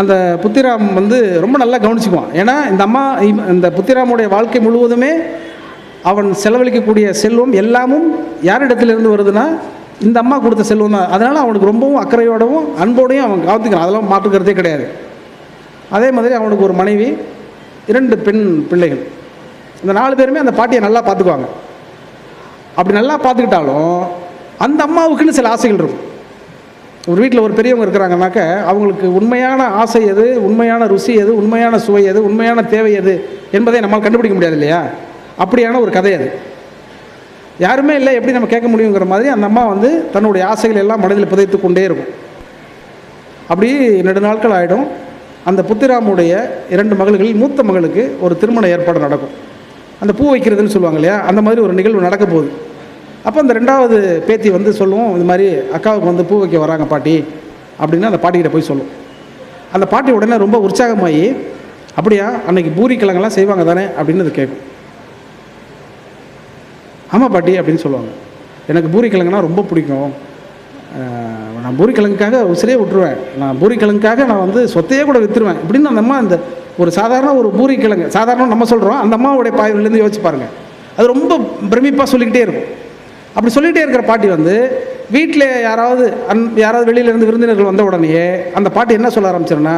அந்த புத்திராம் வந்து ரொம்ப நல்லா கவனிச்சுக்குவான். ஏன்னா இந்த அம்மா இந்த புத்திராமுடைய வாழ்க்கை முழுவதுமே அவன் செலவழிக்கக்கூடிய செல்வம் எல்லாமும் யாரிடத்திலிருந்து வருதுன்னா இந்த அம்மா கொடுத்த செல்வம் தான். அதனால் அவனுக்கு ரொம்பவும் அக்கறையோடவும் அன்போடையும் அவன் கவனித்துக்கிறான் அதெல்லாம் மாற்றுக்கிறதே கிடையாது. அதே மாதிரி அவனுக்கு ஒரு மனைவி இரண்டு பெண் பிள்ளைகள். இந்த நாலு பேருமே அந்த பாட்டியை நல்லா பார்த்துக்குவாங்க. அப்படி நல்லா பார்த்துக்கிட்டாலும் அந்த அம்மாவுக்குன்னு சில ஆசைகள் இருக்கும். ஒரு வீட்டில் ஒரு பெரியவங்க இருக்கிறாங்கனாக்க அவங்களுக்கு உண்மையான ஆசை எது உண்மையான ருசி எது உண்மையான சுவை எது உண்மையான தேவை எது என்பதை நம்மால் கண்டுபிடிக்க முடியாது இல்லையா? அப்படியான ஒரு கதை அது. யாருமே இல்லை எப்படி நம்ம கேட்க முடியுங்கிற மாதிரி அந்த அம்மா வந்து தன்னுடைய ஆசைகள் எல்லாம் மனதில் புதைத்து கொண்டே இருக்கும். அப்படி நெடுநாட்கள் ஆகிடும் அந்த புத்திராமுடைய இரண்டு மகள்களில் மூத்த மகளுக்கு ஒரு திருமண ஏற்பாடு நடக்கும். அந்த பூ வைக்கிறதுன்னு சொல்லுவாங்க இல்லையா? அந்த மாதிரி ஒரு நிகழ்வு நடக்க போகுது. அப்போ அந்த ரெண்டாவது பேத்தி வந்து சொல்லுவோம் இந்த மாதிரி அக்காவுக்கு வந்து பூ வைக்க வராங்க பாட்டி அப்படின்னு அந்த பாட்டிக்கிட்ட போய் சொல்லும். அந்த பாட்டி உடனே ரொம்ப உற்சாகமாகி அப்படியா அன்னைக்கு பூரி கிழங்கெல்லாம் செய்வாங்க தானே? அப்படின்னு அது கேட்கும் ஆமாம் பாட்டி அப்படின்னு சொல்லுவாங்க. எனக்கு பூரி கிழங்குனா ரொம்ப பிடிக்கும். நான் பூரி கிழங்குக்காக உசிரே விட்டுருவேன். நான் பூரி கிழங்குக்காக நான் வந்து சொத்தையே கூட விற்றுருவேன் இப்படின்னு அந்த அம்மா அந்த ஒரு சாதாரண ஒரு பூரி கிழங்கு சாதாரண நம்ம சொல்கிறோம் அந்த அம்மாவுடைய பாய்விலேருந்து யோசிச்சு பாருங்கள் அது ரொம்ப பிரமிப்பாக சொல்லிக்கிட்டே இருக்கும். அப்படி சொல்லிகிட்டே இருக்கிற பாட்டி வந்து வீட்டில் யாராவது அன் யாராவது வெளியிலேருந்து விருந்தினர்கள் வந்த உடனேயே அந்த பாட்டி என்ன சொல்ல ஆரம்பிச்சிருன்னா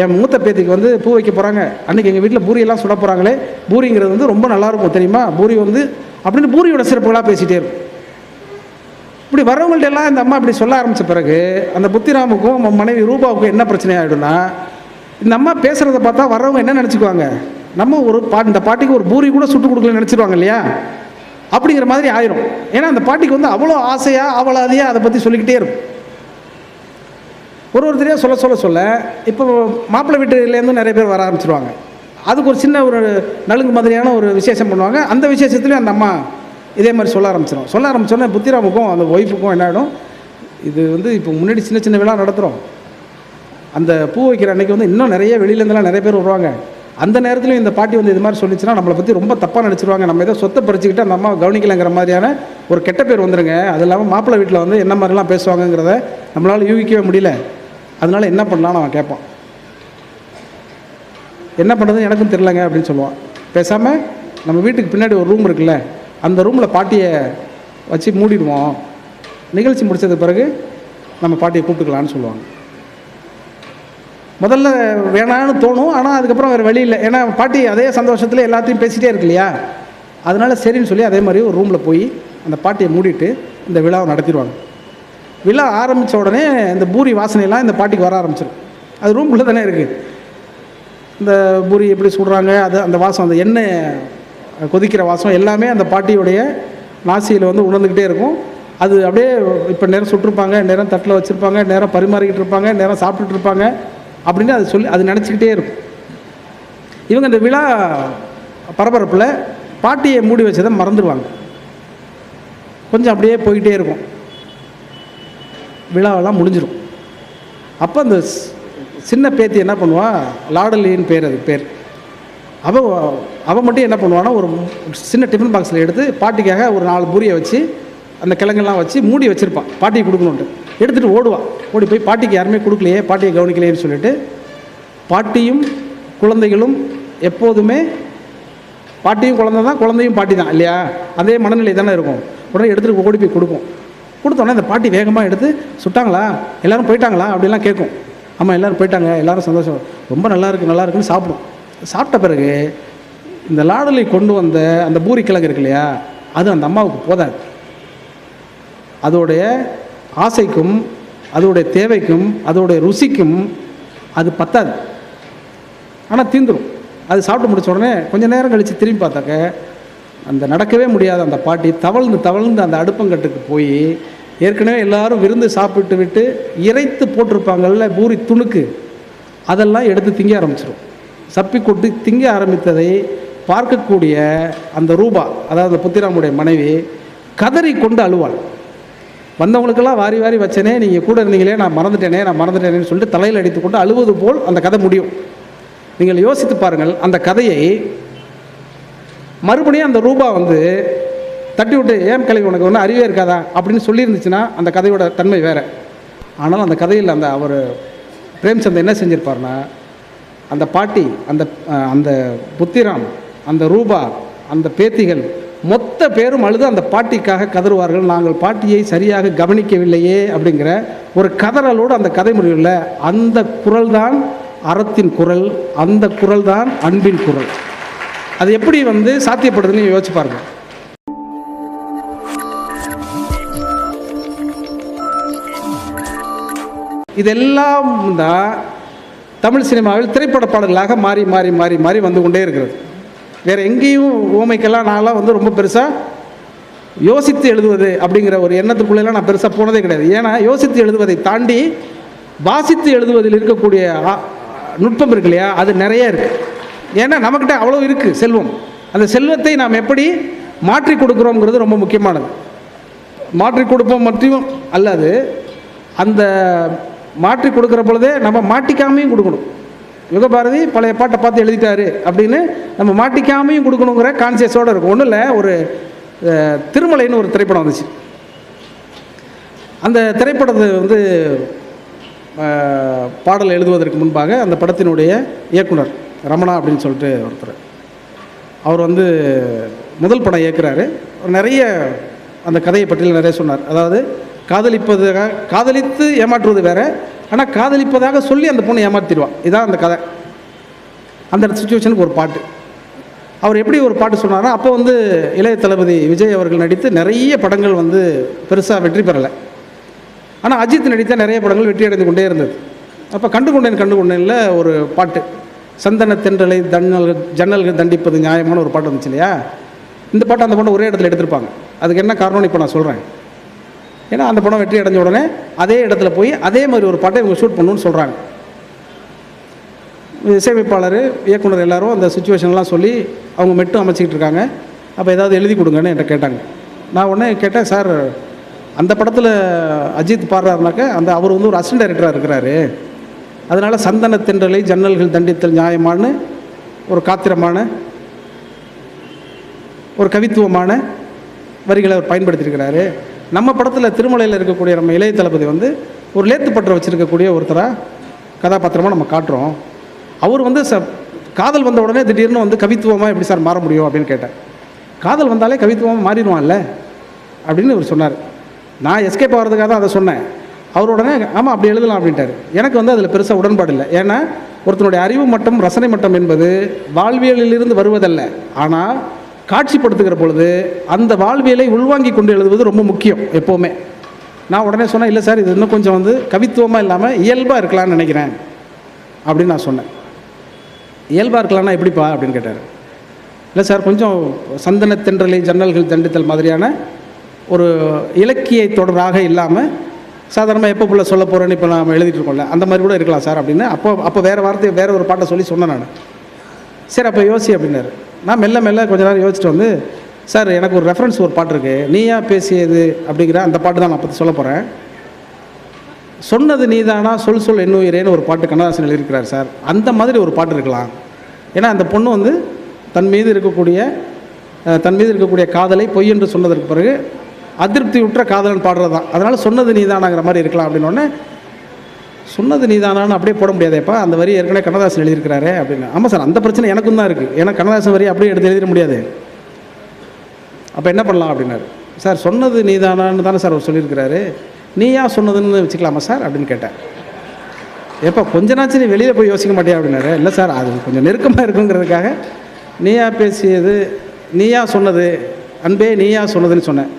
என் மூத்த பேத்திக்கு வந்து பூ வைக்க போகிறாங்க அன்றைக்கி எங்கள் வீட்டில் பூரியெல்லாம் சுட போகிறாங்களே பூரிங்கிறது வந்து ரொம்ப நல்லாயிருக்கும் தெரியுமா? பூரி வந்து அப்படின்னு பூரியோட சிறப்புகளாக பேசிகிட்டே இருக்கும். இப்படி வரவங்கள்ட்ட எல்லாம் இந்த அம்மா இப்படி சொல்ல ஆரம்பித்த பிறகு அந்த புத்திராமுக்கும் மனைவி ரூபாவுக்கும் என்ன பிரச்சனை ஆகிடும்னா இந்த அம்மா பேசுகிறத பார்த்தா வர்றவங்க என்ன நினச்சிக்குவாங்க? நம்ம ஒரு பா இந்த பாட்டிக்கு ஒரு பூரி கூட சுட்டு கொடுக்கலன்னு நினச்சிருவாங்க இல்லையா? அப்படிங்கிற மாதிரி ஆயிரும். ஏன்னா அந்த பாட்டிக்கு வந்து அவ்வளோ ஆசையாக அவளாதியாக அதை பற்றி சொல்லிக்கிட்டே இருக்கும். ஒரு ஒருத்தரையாக சொல்ல சொல்ல சொல்ல இப்போ மாப்பிள்ளை வீட்டுலேருந்து நிறைய பேர் வர ஆரம்பிச்சிருவாங்க. அதுக்கு ஒரு சின்ன ஒரு நலுங்கு மாதிரியான ஒரு விசேஷம் பண்ணுவாங்க. அந்த விசேஷத்துலேயும் அந்த அம்மா இதே மாதிரி சொல்ல ஆரம்பிச்சிடும் சொல்ல ஆரம்பிச்சோன்னே புத்திராமுக்கும் அந்த ஒய்ஃபுக்கும் என்ன ஆகிடும் இது வந்து இப்போ முன்னாடி சின்ன சின்ன விழா நடத்துகிறோம் அந்த பூ வைக்கிற அன்னைக்கு வந்து இன்னும் நிறைய வெளியிலேருந்துலாம் நிறைய பேர் வருவாங்க. அந்த நேரத்துலையும் இந்த பாட்டி வந்து இது மாதிரி சொல்லிச்சுன்னா நம்மளை பற்றி ரொம்ப தப்பாக நினச்சிருவாங்க. நம்ம ஏதோ சொத்தை பறிச்சுக்கிட்டு அந்த அம்மா கவனிக்கலைங்கிற மாதிரியான ஒரு கெட்ட பேர் வந்துருங்க. அது இல்லாமல் மாப்பிள்ளை வீட்டில் வந்து என்ன மாதிரிலாம் பேசுவாங்கங்கிறத நம்மளால் யூகிக்கவே முடியல. அதனால என்ன பண்ணலாம்னு அவன் கேட்பான் என்ன பண்ணுறது எனக்கும் தெரிலங்க அப்படின்னு சொல்லுவான். பேசாமல் நம்ம வீட்டுக்கு பின்னாடி ஒரு ரூம் இருக்குல்ல அந்த ரூமில் பாட்டியை வச்சு மூடிடுவோம். நிகழ்ச்சி முடிச்சது பிறகு நம்ம பாட்டியை கூப்பிட்டுக்கலான்னு சொல்லுவாங்க. முதல்ல வேணான்னு தோணும் ஆனால் அதுக்கப்புறம் வேறு வழி இல்லை. ஏன்னா பாட்டி அதே சந்தோஷத்தில் எல்லாத்தையும் பேசிகிட்டே இருக்கு இல்லையா? அதனால சரின்னு சொல்லி அதே மாதிரி ஒரு ரூமில் போய் அந்த பாட்டியை மூடிட்டு இந்த விழாவை நடத்திடுவாங்க. விழா ஆரம்பித்த உடனே இந்த பூரி வாசனையெல்லாம் இந்த பாட்டிக்கு வர ஆரம்பிச்சிடும் அது ரூம்குள்ளே தானே இருக்குது இந்த பூரி எப்படி சுடுறாங்க அது அந்த வாசம் அந்த எண்ணெய் கொதிக்கிற வாசம் எல்லாமே அந்த பாட்டியுடைய நாசியில் வந்து உணர்ந்துக்கிட்டே இருக்கும். அது அப்படியே இப்போ நேரம் சுட்டிருப்பாங்க நேரம் தட்டில் வச்சுருப்பாங்க நேரம் பரிமாறிக்கிட்டு இருப்பாங்க நேரம் சாப்பிட்டுட்டு இருப்பாங்க. அப்படின்னு அது சொல்லி அது நினச்சிக்கிட்டே இருக்கும். இவங்க இந்த விழா பரபரப்பில் பாட்டியை மூடி வச்சதை மறந்துடுவாங்க கொஞ்சம் அப்படியே போய்கிட்டே இருக்கும். விழாவெல்லாம் முடிஞ்சிடும் அப்போ அந்த சின்ன பேத்தி என்ன பண்ணுவா? லாடலின்னு பேர் அது பேர். அவ அவள் மட்டும் என்ன பண்ணுவான்னா ஒரு சின்ன டிஃபன் பாக்ஸில் எடுத்து பாட்டிக்காக ஒரு நாலு பூரியை வச்சு அந்த கிழங்கெல்லாம் வச்சு மூடி வச்சுருப்பான் பாட்டிக்கு கொடுக்கணுன்ட்டு எடுத்துகிட்டு ஓடுவான். ஓடி போய் பாட்டிக்கு யாருமே கொடுக்கலையே பாட்டியை கவனிக்கலையேன்னு சொல்லிட்டு பாட்டியும் குழந்தைகளும் எப்போதுமே பாட்டியும் குழந்தை தான் குழந்தையும் பாட்டி தான் இல்லையா? அதே மனநிலை தானே இருக்கும். உடனே எடுத்துகிட்டு ஓடி போய் கொடுக்கும். கொடுத்தோன்னே இந்த பாட்டி வேகமாக எடுத்து சுட்டாங்களா? எல்லோரும் போயிட்டாங்களா? அப்படிலாம் கேட்கும். ஆமாம் எல்லோரும் போயிட்டாங்க. எல்லோரும் சந்தோஷம். ரொம்ப நல்லா இருக்குது நல்லா இருக்குன்னு சாப்பிடும். சாப்பிட்ட பிறகு இந்த லாடலை கொண்டு வந்த அந்த பூரி கிழங்கு இருக்கு இல்லையா? அது அந்த அம்மாவுக்கு போதாது. அதோடைய ஆசைக்கும் அதோடைய தேவைக்கும் அதோடைய ருசிக்கும் அது பத்தாது. ஆனால் தீந்துடும் அது சாப்பிட்டு முடிச்ச உடனே கொஞ்சம் நேரம் கழித்து திரும்பி பார்த்தாக்க அந்த நடக்கவே முடியாத அந்த பாட்டி தவழ்ந்து தவழ்ந்து அந்த அடுப்பங்கட்டுக்கு போய் ஏற்கனவே எல்லாரும் விருந்து சாப்பிட்டு விட்டு இறைத்து போட்டிருப்பாங்கல்ல பூரி துணுக்கு அதெல்லாம் எடுத்து திங்க ஆரம்பிச்சிடும் சப்பி கொட்டி திங்க ஆரம்பித்ததை பார்க்கக்கூடிய அந்த ரூபா அதாவது புத்திராமுடைய மனைவி கதறி கொண்டு அழுவாள். வந்தவங்களுக்கெல்லாம் வாரி வாரி வச்சனே நீங்கள் கூட இருந்தீங்களே நான் மறந்துட்டேனே நான் மறந்துட்டேனேன்னு சொல்லிட்டு தலையில் அடித்துக்கொண்டு அழுவது போல் அந்த கதை முடியும். நீங்கள் யோசித்து பாருங்கள் அந்த கதையை மறுபடியும் அந்த ரூபா வந்து தட்டி விட்டு ஏன் கிளவி உனக்கு ஒன்றும் அறிவே இருக்காதா? அப்படின்னு சொல்லியிருந்துச்சுன்னா அந்த கதையோட தன்மை வேறு. ஆனால் அந்த கதையில் அந்த அவர் பிரேம்சந்த் என்ன செஞ்சுருப்பார்னா அந்த பாட்டி அந்த அந்த புத்திராம் அந்த ரூபா அந்த பேத்திகள் மொத்த பேரும் அழுது அந்த பாட்டிக்காக கதறுவார்கள். நாங்கள் பாட்டியை சரியாக கவனிக்கவில்லையே அப்படிங்கிற ஒரு கதறலோடு அந்த கதை முடிவில் அந்த குரல் தான் அறத்தின் குரல் அந்த குரல் தான் அன்பின் குரல். அது எப்படி வந்து சாத்தியப்படுதுன்னு யோசிச்சு பாருங்க. இதெல்லாம் தான் தமிழ் சினிமாவில் திரைப்பட பாடல்களாக மாறி மாறி மாறி மாறி வந்து கொண்டே இருக்கிறது. வேறு எங்கேயும் ஓமைக்கெல்லாம் நான்லாம் வந்து ரொம்ப பெருசாக யோசித்து எழுதுவது அப்படிங்கிற ஒரு எண்ணத்துக்குள்ளெல்லாம் நான் பெருசாக போனதே கிடையாது. ஏன்னா யோசித்து எழுதுவதை தாண்டி வாசித்து எழுதுவதில் இருக்கக்கூடிய நுட்பம் இருக்கு இல்லையா? அது நிறைய இருக்குது ஏன்னா நம்மக்கிட்ட அவ்வளோ இருக்குது செல்வம். அந்த செல்வத்தை நாம் எப்படி மாற்றி கொடுக்குறோங்கிறது ரொம்ப முக்கியமானது. மாற்றி கொடுப்போம் மட்டும் அல்லது அந்த மாற்றி கொடுக்குற பொழுதே நம்ம மாட்டிக்காமையும் கொடுக்கணும். யுகபாரதி பழைய பாட்டை பார்த்து எழுதிட்டாரு அப்படின்னு நம்ம மாட்டிக்காமையும் கொடுக்கணுங்கிற கான்சியஸோடு இருக்கும். ஒன்றும் இல்லை ஒரு திருமலைன்னு ஒரு திரைப்படம் வந்துச்சு. அந்த திரைப்படத்தை வந்து பாடல் எழுதுவதற்கு முன்பாக அந்த படத்தினுடைய இயக்குனர் ரமணா அப்படின்னு சொல்லிட்டு ஒருத்தர். அவர் வந்து முதல் படம் இயக்குறாரு. நிறைய அந்த கதையை பற்றியில் நிறைய சொன்னார். அதாவது காதலிப்பது காதலித்து ஏமாற்றுவது வேறு ஆனால் காதலிப்பதாக சொல்லி அந்த பொண்ணை ஏமாற்றிடுவான் இதான் அந்த கதை. அந்த சுச்சுவேஷனுக்கு ஒரு பாட்டு. அவர் எப்படி ஒரு பாட்டு சொன்னார்னா அப்போ வந்து இளைய தளபதி விஜய் அவர்கள் நடித்து நிறைய படங்கள் வந்து பெருசாக வெற்றி பெறலை. ஆனால் அஜித் நடித்த நிறைய படங்கள் வெற்றி அடைந்து கொண்டே இருந்தது. அப்போ கண்டு கொண்டேன் கண்டு கொண்டேனில் ஒரு பாட்டு. சந்தன தென்றலை தன்னல் ஜன்னல்கள் தண்டிப்பது நியாயமான ஒரு பாட்டு வந்துச்சு இல்லையா? இந்த பாட்டு அந்த பாட்டு ஒரே இடத்துல எடுத்திருப்பாங்க. அதுக்கு என்ன காரணம்னு இப்போ நான் சொல்கிறேன் ஏன்னா அந்த படம் வெற்றி அடைஞ்ச உடனே அதே இடத்துல போய் அதே மாதிரி ஒரு பாட்டை இவங்க ஷூட் பண்ணணும்னு சொல்கிறாங்க இசையமைப்பாளர் இயக்குனர் எல்லாரும் அந்த சுச்சுவேஷன்லாம் சொல்லி அவங்க மெட்டும் அமைச்சிக்கிட்டு இருக்காங்க. அப்போ ஏதாவது எழுதி கொடுங்கன்னு என்கிட்ட கேட்டாங்க. நான் உடனே கேட்டேன் சார் அந்த படத்தில் அஜித் பாடுறாருனாக்க அந்த அவர் வந்து ஒரு அசிஸ்டன்ட் டைரக்டராக இருக்கிறாரு. அதனால் சந்தன தென்றலை ஜன்னல்கள் தண்டித்தல் நியாயமான ஒரு காத்திரமான ஒரு கவித்துவமான வரிகளை அவர் பயன்படுத்தியிருக்கிறாரு. நம்ம படத்தில் திருமலையில் இருக்கக்கூடிய நம்ம இளைய தளபதி வந்து ஒரு லேத்துப்பற்ற வச்சுருக்கக்கூடிய ஒருத்தராக கதாபாத்திரமாக நம்ம காட்டுறோம். அவர் வந்து ச காதல் வந்த உடனே திடீர்னு வந்து கவித்துவமாக எப்படி சார் மாற முடியும் அப்படின்னு கேட்டேன் காதல் வந்தாலே கவித்துவமாக மாறிடுவான்ல அப்படின்னு இவர் சொன்னார். நான் எஸ்கேப் ஆகிறதுக்காக தான் அதை சொன்னேன். அவர் உடனே ஆமாம் அப்படி எழுதலாம் அப்படின்ட்டார். எனக்கு வந்து அதில் பெருசாக உடன்பாடு இல்லை. ஏன்னா ஒருத்தனுடைய அறிவு மட்டம் ரசனை மட்டம் என்பது வாழ்வியலிலிருந்து வருவதல்ல. ஆனால் காட்சிப்படுத்துகிற பொழுது அந்த வாழ்வியலை உள்வாங்கி கொண்டு எழுதுவது ரொம்ப முக்கியம் எப்போவுமே. நான் உடனே சொன்னேன் இல்லை சார் இது இன்னும் கொஞ்சம் வந்து கவித்துவமாக இல்லாமல் இயல்பாக இருக்கலாம்னு நினைக்கிறேன் அப்படின்னு நான் சொன்னேன். இயல்பாக இருக்கலாம்னா எப்படிப்பா? அப்படின்னு கேட்டார். இல்லை சார் கொஞ்சம் சந்தன தென்றலை ஜன்னல்கள் தண்டித்தல் மாதிரியான ஒரு இலக்கிய தொடராக இல்லாமல் சாதாரணமாக எப்போ பிள்ளை சொல்ல போகிறேன்னு இப்போ நாம் எழுதிட்டு இருக்கோம்ல அந்த மாதிரி கூட இருக்கலாம் சார் அப்படின்னு. அப்போ அப்போ வேறு வார்த்தை வேறு ஒரு பாட்டை சொல்லி சொன்னேன் நான். சரி அப்போ யோசி அப்படின்னாரு. நான் மெல்ல மெல்ல கொஞ்ச நேரம் யோசிச்சுட்டு வந்து சார் எனக்கு ஒரு ரெஃபரன்ஸ் ஒரு பாட்டு இருக்குது நீயா பேசியது? அப்படிங்கிற அந்த பாட்டு தான் நான் பற்றி சொல்ல போகிறேன் சொன்னது நீதானா? சொல் சொல் என்னுயிரேன்னு ஒரு பாட்டு கண்ணதாசன் எழுதியிருக்கிறார் சார். அந்த மாதிரி ஒரு பாட்டு இருக்கலாம். ஏன்னா அந்த பொண்ணு வந்து தன் மீது இருக்கக்கூடிய தன் மீது இருக்கக்கூடிய காதலை பொய் என்று சொன்னதற்கு பிறகு அதிருப்தி உற்ற காதலன் பாடுறது தான் அதனால் சொன்னது நீதானாங்கிற மாதிரி இருக்கலாம் அப்படின்னு சொன்னது நீதானான்னு அப்படியே போட முடியாதேப்பா. அந்த வரி ஏற்கனவே கண்ணதாசன் எழுதியிருக்கிறாரு அப்படின்னு. ஆமாம் சார் அந்த பிரச்சனை எனக்கும் தான் இருக்குது ஏன்னா கண்ணதாசன் வரி அப்படியே எடுத்து எழுதிட முடியாது. அப்போ என்ன பண்ணலாம் அப்படின்னாரு. சார் சொன்னது நீதானான்னு தானே சார் அவர் சொல்லியிருக்கிறாரு. நீயா சொன்னதுன்னு வச்சுக்கலாமா சார் அப்படின்னு கேட்டேன். எப்போ கொஞ்ச நாச்சு நீ வெளியில் போய் யோசிக்க மாட்டியா அப்படின்னாரு. இல்லை சார் அது கொஞ்சம் நெருக்கமாக இருக்குங்கிறதுக்காக நீயா பேசியது நீயா சொன்னது அன்பே நீயா சொன்னதுன்னு சொன்னேன்.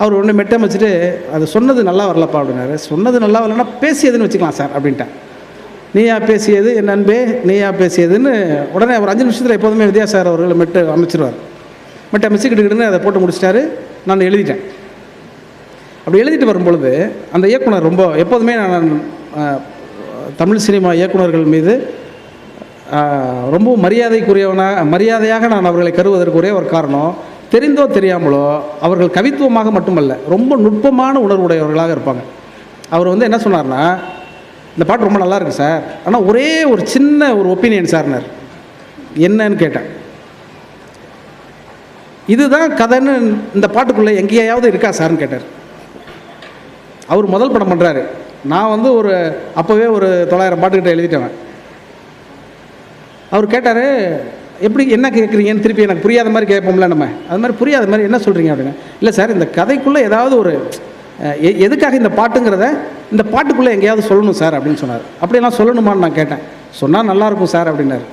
அவர் ஒன்று மெட்டம் வச்சுட்டு அது சொன்னது நல்லா வரலப்பா அப்படின்னாரு. சொன்னது நல்லா வரலன்னா பேசியதுன்னு வச்சுக்கலாம் சார் அப்படின்ட்டேன் நீயா பேசியது என் நண்பே நீயா பேசியதுன்னு உடனே ஒரு அஞ்சு நிமிஷத்தில் எப்போதுமே வித்யா சார் அவர்கள் மெட்டு அமைச்சிருவார். மெட்டு அமைச்சுக்கிட்டுக்கிட்டுன்னு அதை போட்டு முடிச்சிட்டாரு. நான் எழுதிட்டேன். அப்படி எழுதிட்டு வரும்பொழுது அந்த இயக்குனர் ரொம்ப எப்போதுமே நான் தமிழ் சினிமா இயக்குனர்கள் மீது ரொம்ப மரியாதைக்குரியவனாக மரியாதையாக நான் அவர்களை கருவதற்குரிய ஒரு காரணம். தெரிந்தோ தெரியாமலோ அவர்கள் கவித்துவமாக மட்டுமல்ல ரொம்ப நுட்பமான உணர்வுடையவர்களாக இருப்பாங்க. அவர் வந்து என்ன சொன்னார்னா இந்த பாட்டு ரொம்ப நல்லா இருக்கு சார். ஆனால் ஒரே ஒரு சின்ன ஒரு ஒப்பீனியன் சார்னார் என்னன்னு கேட்டேன். இதுதான் கதைன்னு இந்த பாட்டுக்குள்ளே எங்கேயாவது இருக்கா சார்னு கேட்டார். அவர் முதல் படம் பண்ணுறாரு நான் வந்து ஒரு அப்போவே ஒரு தொள்ளாயிரம் பாட்டுக்கிட்ட எழுதிட்டேன் அவர் கேட்டார் எப்படி என்ன கேட்குறீங்கன்னு திருப்பி எனக்கு புரியாத மாதிரி கேட்போம்ல நம்ம? அது மாதிரி புரியாத மாதிரி என்ன சொல்கிறீங்க அப்படின்னு? இல்லை சார் இந்த கதைக்குள்ளே ஏதாவது ஒரு எ- எதுக்காக இந்த பாட்டுங்கிறத இந்த பாட்டுக்குள்ளே எங்கேயாவது சொல்லணும் சார் அப்படின்னு சொன்னார். அப்படியெல்லாம் சொல்லணுமான்னு நான் கேட்டேன். சொன்னால் நல்லாயிருக்கும் சார் அப்படின்னாரு.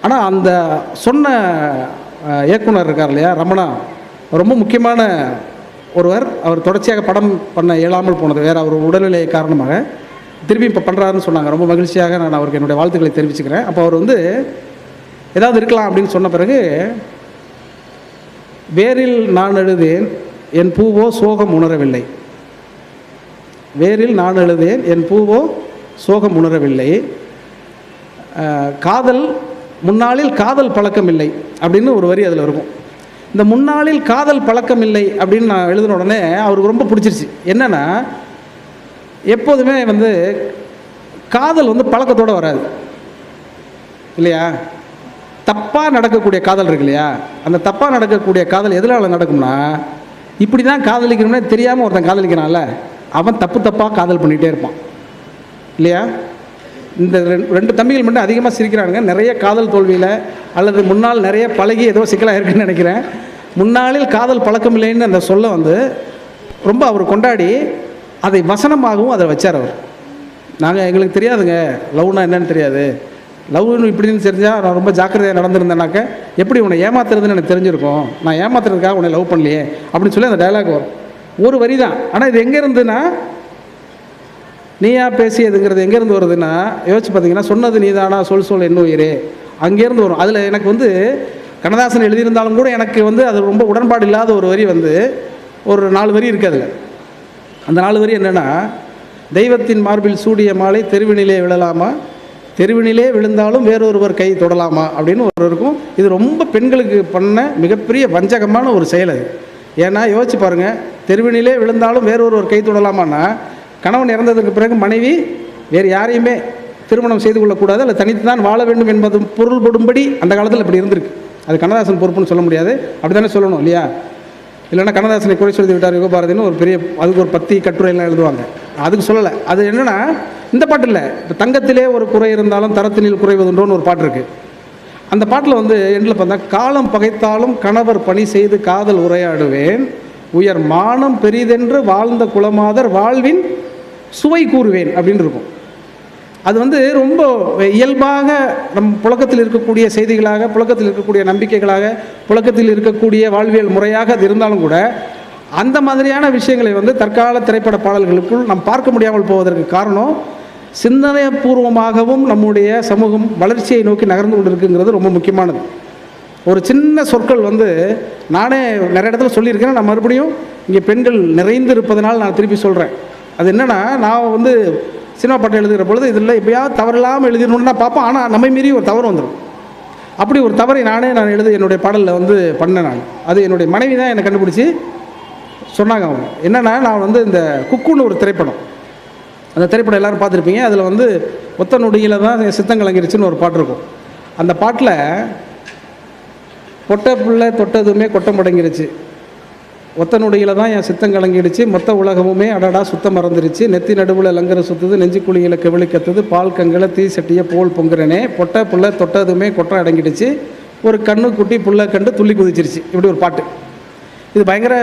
ஆனால் அந்த சொன்ன இயக்குனர் இருக்கார் இல்லையா ரமணா ரொம்ப முக்கியமான ஒருவர். அவர் தொடர்ச்சியாக படம் பண்ண இயலாமல் போனது வேறு அவர் உடல்நிலை காரணமாக. திரும்பி இப்போ பண்ணுறாருன்னு சொன்னாங்க. ரொம்ப மகிழ்ச்சியாக நான் அவருக்கு என்னுடைய வாழ்த்துக்களை தெரிவிச்சுக்கிறேன். அப்போ அவர் வந்து ஏதாவது இருக்கலாம் அப்படின்னு சொன்ன பிறகு வேரில் நான் எழுதேன் என் பூவோ சோகம் உணரவில்லை. வேரில் நான் எழுதேன் என் பூவோ சோகம் உணரவில்லை. காதல் முன்னாளில் காதல் பழக்கம் இல்லை அப்படின்னு ஒரு வரி அதில் இருக்கும். இந்த முன்னாளில் காதல் பழக்கம் இல்லை அப்படின்னு நான் எழுதின உடனே அவருக்கு ரொம்ப பிடிச்சிருச்சு. என்னென்னா எப்போதுமே வந்து காதல் வந்து பழக்கத்தோடு வராது. இல்லையா? தப்பாக நடக்கக்கூடிய காதல் இருக்கு இல்லையா? அந்த தப்பாக நடக்கக்கூடிய காதல் எதனால் நடக்கும்னா இப்படி தான் காதலிக்கணும்னே தெரியாமல் ஒருத்தன் காதலிக்கிறான்ல அவன் தப்பு தப்பாக காதல் பண்ணிகிட்டே இருப்பான். இல்லையா? இந்த ரெண்டு ரெண்டு தம்பிகள் மட்டும் அதிகமாக சிரிக்கிறானுங்க. நிறைய காதல் தோல்வியில் அல்லது முன்னால் நிறைய பழகி ஏதோ சிக்கலாக இருக்குன்னு நினைக்கிறேன். முன்னாளில் காதல் பழக்கம் இல்லைன்னு அந்த சொல்ல வந்து ரொம்ப அவர் கொண்டாடி அதை வசனமாகவும் அதை வச்சார் அவர். நாங்கள் எங்களுக்கு தெரியாதுங்க. லவ்னா என்னன்னு தெரியாது. லவ்னு இப்படின்னு தெரிஞ்சால் நான் ரொம்ப ஜாக்கிரதையாக நடந்திருந்தேனாக்க எப்படி உன்னை ஏமாத்துறதுன்னு எனக்கு தெரிஞ்சிருக்கும். நான் ஏமாத்துறதுக்காக உன்னை லவ் பண்ணலையே அப்படின்னு சொல்லி அந்த டயலாக் வரும். ஒரு வரி தான் ஆனால் இது எங்கே இருந்துன்னா நீயா பேசியதுங்கிறது எங்கேருந்து வருதுன்னா யோசிச்சு பார்த்தீங்கன்னா சொன்னது நீதானா சொல் சொல் என்ன உயிரே அங்கேருந்து வரும். அதில் எனக்கு வந்து கண்ணதாசன் எழுதியிருந்தாலும் கூட எனக்கு வந்து அது ரொம்ப உடன்பாடு இல்லாத ஒரு வரி வந்து ஒரு நாலு வரி இருக்குது அதில். அந்த நாலு வரி என்னென்னா தெய்வத்தின் மார்பில் சூடிய மாலை தெருவினிலே விழலாமா? தெருவினிலே விழுந்தாலும் வேறொருவர் கை தொடலாமா? அப்படின்னு ஒரு இருக்கும். இது ரொம்ப பெண்களுக்கு பண்ண மிகப்பெரிய வஞ்சகமான ஒரு செயல் அது. ஏன்னா யோசிச்சு பாருங்கள் தெருவினிலே விழுந்தாலும் வேறொருவர் கை தொடலாமான்னா கணவன் இறந்ததுக்கு பிறகு மனைவி வேறு யாரையுமே திருமணம் செய்து கொள்ளக்கூடாது அல்ல தனித்து தான் வாழ வேண்டும் என்பது பொருள்படும்படி அந்த காலத்தில் இப்படி இருந்திருக்கு. அது கண்ணதாசன் பொறுப்புன்னு சொல்ல முடியாது. அப்படி தானே சொல்லணும் இல்லையா? இல்லைன்னா கண்ணதாசனை குறை சொல்லி விட்டார் யுகபாரதின்னு ஒரு பெரிய அதுக்கு ஒரு பத்தி கட்டுரையெல்லாம் எழுதுவாங்க. அதுக்கு சொல்லலை. அது என்னென்னா இந்த பாட்டு இல்லை. இப்போ தங்கத்திலே ஒரு குறை இருந்தாலும் தரத்தினில் குறைவதுன்றோன்னு ஒரு பாட்டு இருக்குது அந்த பாட்டில் வந்து எண்டில் பார்த்தா காலம் பகைத்தாலும் கணவர் பணி செய்து காதல் உரையாடுவேன். உயர் மானம் பெரிதென்று வாழ்ந்த குலமாதர் வாழ்வின் சுவை கூறுவேன் அப்படின்னு இருக்கும். அது வந்து ரொம்ப இயல்பாக நம் புழக்கத்தில் இருக்கக்கூடிய செய்திகளாக புழக்கத்தில் இருக்கக்கூடிய நம்பிக்கைகளாக புழக்கத்தில் இருக்கக்கூடிய வாழ்வியல் முறையாக அது இருந்தாலும் கூட அந்த மாதிரியான விஷயங்களை வந்து தற்கால திரைப்பட பாடல்களுக்குள் நாம் பார்க்க முடியாமல் போவதற்கு காரணம் சிந்தனைபூர்வமாகவும் நம்முடைய சமூகம் வளர்ச்சியை நோக்கி நகர்ந்து கொண்டிருக்குங்கிறது ரொம்ப முக்கியமானது. ஒரு சின்ன சொற்கள் வந்து நானே நிறைய இடத்துல சொல்லியிருக்கேன் நான் மறுபடியும் இங்கே பெண்கள் நிறைந்து இருப்பதனால் நான் திருப்பி சொல்கிறேன் அது என்னென்னா நான் வந்து சினிமா பாட்டு எழுதுகிற பொழுது இதில் எப்பயாவது தவறில்லாமல் எழுதிடணும்னு நான் பார்ப்பேன் ஆனால் நம்மை மீறி ஒரு தவறு வந்துடும். அப்படி ஒரு தவறை நானே நான் எழுத என்னுடைய பாடலில் வந்து பண்ணேன் நான். அது என்னுடைய மனைவி தான் என்னை கண்டுபிடிச்சி சொன்னாங்க அவங்க. என்னென்னா நான் வந்து இந்த குக்குன்னு ஒரு திரைப்படம். அந்த திரைப்படம் எல்லோரும் பார்த்துருப்பீங்க. அதில் வந்து ஒத்த நொடியில் தான் சித்தங்கலங்கிருச்சுன்னு ஒரு பாட்டு இருக்கும். அந்த பாட்டில் பொட்டை பிள்ளை தொட்டதுமே கொட்டம் முடங்கிருச்சு. ஒத்த நொடியில் தான் என் சித்தம் கலங்கிடுச்சு. மொத்த உலகமுமே அடடா சுத்தம் மறந்துருச்சு. நெத்தி நடுவில் லங்கர சுத்துது நெஞ்சு குழியில் கெவிளி கத்துது பால் கங்கில தீ சட்டியை போல் பொங்குறனே. பொட்டை புள்ள தொட்டதுமே கொட்டை அடங்கிடுச்சு. ஒரு கண்ணு குட்டி புள்ள கண்டு துள்ளி குதிச்சிருச்சு. இப்படி ஒரு பாட்டு. இது பயங்கர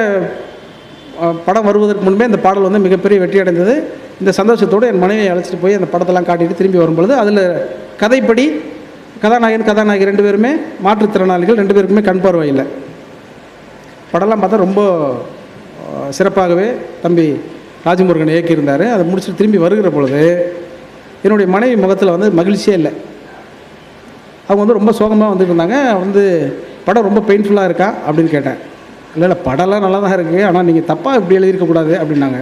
படம் வருவதற்கு முன்பே இந்த பாடல் வந்து மிகப்பெரிய வெற்றி அடைந்தது. இந்த சந்தோஷத்தோடு என் மனைவியை அழைச்சிட்டு போய் அந்த படத்தெல்லாம் காட்டிட்டு திரும்பி வரும்பொழுது அதில் கதைப்படி கதாநாயகன் கதாநாயகி ரெண்டு பேருமே மாற்றுத்திறனாளிகள் ரெண்டு பேருக்குமே கண் பார்வை இல்லை. படம்லாம் பார்த்தா ரொம்ப சிறப்பாகவே தம்பி ராஜமுருகன் இயக்கியிருந்தார். அதை முடிச்சுட்டு திரும்பி வருகிற பொழுது என்னுடைய மனைவி முகத்தில் வந்து மகிழ்ச்சியே இல்லை. அவங்க வந்து ரொம்ப சோகமாக வந்துட்டு இருந்தாங்க. வந்து படம் ரொம்ப பெயின்ஃபுல்லாக இருக்கா? அப்படின்னு கேட்டேன். இல்லை இல்லை படம்லாம் நல்லா தான் இருக்குது ஆனால் நீங்கள் தப்பாக இப்படி எழுதியிருக்கக்கூடாது அப்படின்னாங்க.